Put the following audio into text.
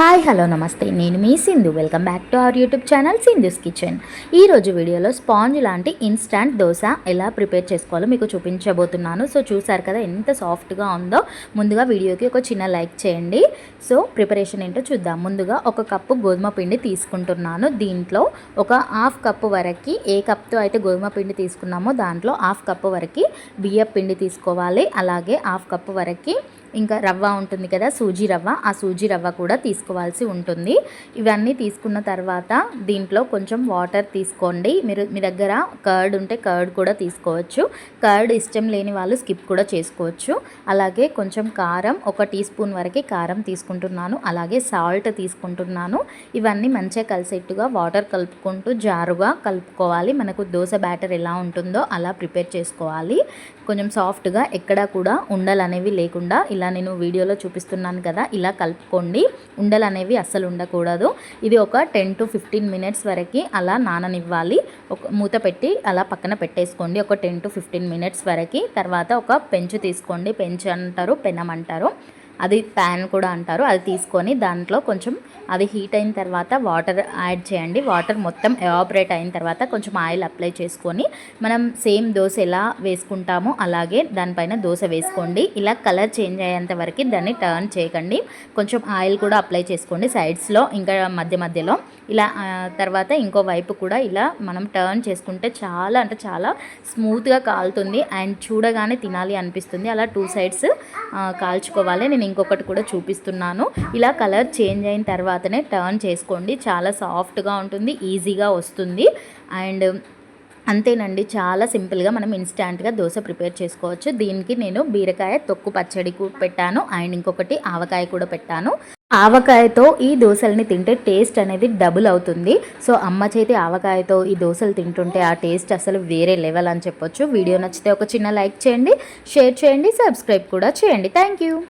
Hi hello నమస్తే. నేను మీ Sindhu. Welcome back to our YouTube channel Sindhu's kitchen. ఈరోజు వీడియోలో స్పాంజ్ లాంటి ఇన్స్టాంట్ దోశ ఎలా ప్రిపేర్ చేసుకోవాలో మీకు చూపించబోతున్నాను. సో చూసారు కదా ఎంత సాఫ్ట్గా ఉందో. ముందుగా వీడియోకి ఒక చిన్న లైక్ చేయండి. సో ప్రిపరేషన్ ఏంటో చూద్దాం. ముందుగా ఒక కప్పు గోధుమ పిండి తీసుకుంటున్నాను. దీంట్లో ఒక హాఫ్ కప్పు వరకు ఏ కప్తో అయితే గోధుమ పిండి తీసుకున్నామో దాంట్లో హాఫ్ కప్పు వరకు బియ్య పిండి తీసుకోవాలి. అలాగే హాఫ్ కప్పు వరకు ఇంకా రవ్వ ఉంటుంది కదా సూజీ రవ్వ. ఆ సూజీ రవ్వ కూడా తీసుకోవాల్సి ఉంటుంది. ఇవన్నీ తీసుకున్న తర్వాత దీంట్లో కొంచెం వాటర్ తీసుకోండి. మీరు మీ దగ్గర కర్డ్ ఉంటే కర్డ్ కూడా తీసుకోవచ్చు. కర్డ్ ఇష్టం లేని వాళ్ళు స్కిప్ కూడా చేసుకోవచ్చు. అలాగే కొంచెం కారం ఒక టీ స్పూన్ వరకు కారం తీసుకుంటున్నాను. అలాగే సాల్ట్ తీసుకుంటున్నాను. ఇవన్నీ మంచిగా కలిసేట్టుగా వాటర్ కలుపుకుంటూ జారుగా కలుపుకోవాలి. మనకు దోశ బ్యాటర్ ఎలా ఉంటుందో అలా ప్రిపేర్ చేసుకోవాలి. కొంచెం సాఫ్ట్గా ఎక్కడా కూడా ఉండలు అనేవి లేకుండా ఇలా నేను వీడియోలో చూపిస్తున్నాను కదా ఇలా కలుపుకోండి. ఉండలు అనేవి అస్సలు ఉండకూడదు. ఇది ఒక టెన్ టు ఫిఫ్టీన్ మినిట్స్ వరకు అలా నాననివ్వాలి. ఒక మూత పెట్టి అలా పక్కన పెట్టేసుకోండి. ఒక టెన్ టు ఫిఫ్టీన్ మినిట్స్ వరకు. తర్వాత ఒక పెంచు తీసుకోండి. పెంచు అంటారు పెనం అంటారు. అది ప్యాన్ కూడా అంటారు. అది తీసుకొని దాంట్లో కొంచెం అది హీట్ అయిన తర్వాత వాటర్ యాడ్ చేయండి. వాటర్ మొత్తం ఎవాపరేట్ అయిన తర్వాత కొంచెం ఆయిల్ అప్లై చేసుకొని మనం సేమ్ దోశ ఎలా వేసుకుంటామో అలాగే దానిపైన దోశ వేసుకోండి. ఇలా కలర్ చేంజ్ అయ్యేంత వరకు దాన్ని టర్న్ చేయకండి. కొంచెం ఆయిల్ కూడా అప్లై చేసుకోండి సైడ్స్లో ఇంకా మధ్య మధ్యలో. ఇలా తర్వాత ఇంకో వైపు కూడా ఇలా మనం టర్న్ చేసుకుంటే చాలా అంటే చాలా స్మూత్గా కాలుతుంది. అండ్ చూడగానే తినాలి అనిపిస్తుంది. అలా టూ సైడ్స్ కాల్చుకోవాలి. నేను నేను ఇంకొకటి కూడా చూపిస్తున్నాను. ఇలా కలర్ చేంజ్ అయిన తర్వాతనే టర్న్ చేసుకోండి. చాలా సాఫ్ట్గా ఉంటుంది ఈజీగా వస్తుంది. అండ్ అంతేనండి చాలా సింపుల్గా మనం ఇన్స్టాంట్గా దోశ ప్రిపేర్ చేసుకోవచ్చు. దీనికి నేను బీరకాయ తొక్కు పచ్చడి పెట్టాను. అండ్ ఇంకొకటి ఆవకాయ కూడా పెట్టాను. ఆవకాయతో ఈ దోశల్ని తింటే టేస్ట్ అనేది డబుల్ అవుతుంది. సో అమ్మ చేతి ఆవకాయతో ఈ దోశలు తింటుంటే ఆ టేస్ట్ అసలు వేరే లెవెల్ అని చెప్పొచ్చు. వీడియో నచ్చితే ఒక చిన్న లైక్ చేయండి షేర్ చేయండి సబ్స్క్రైబ్ కూడా చేయండి. థ్యాంక్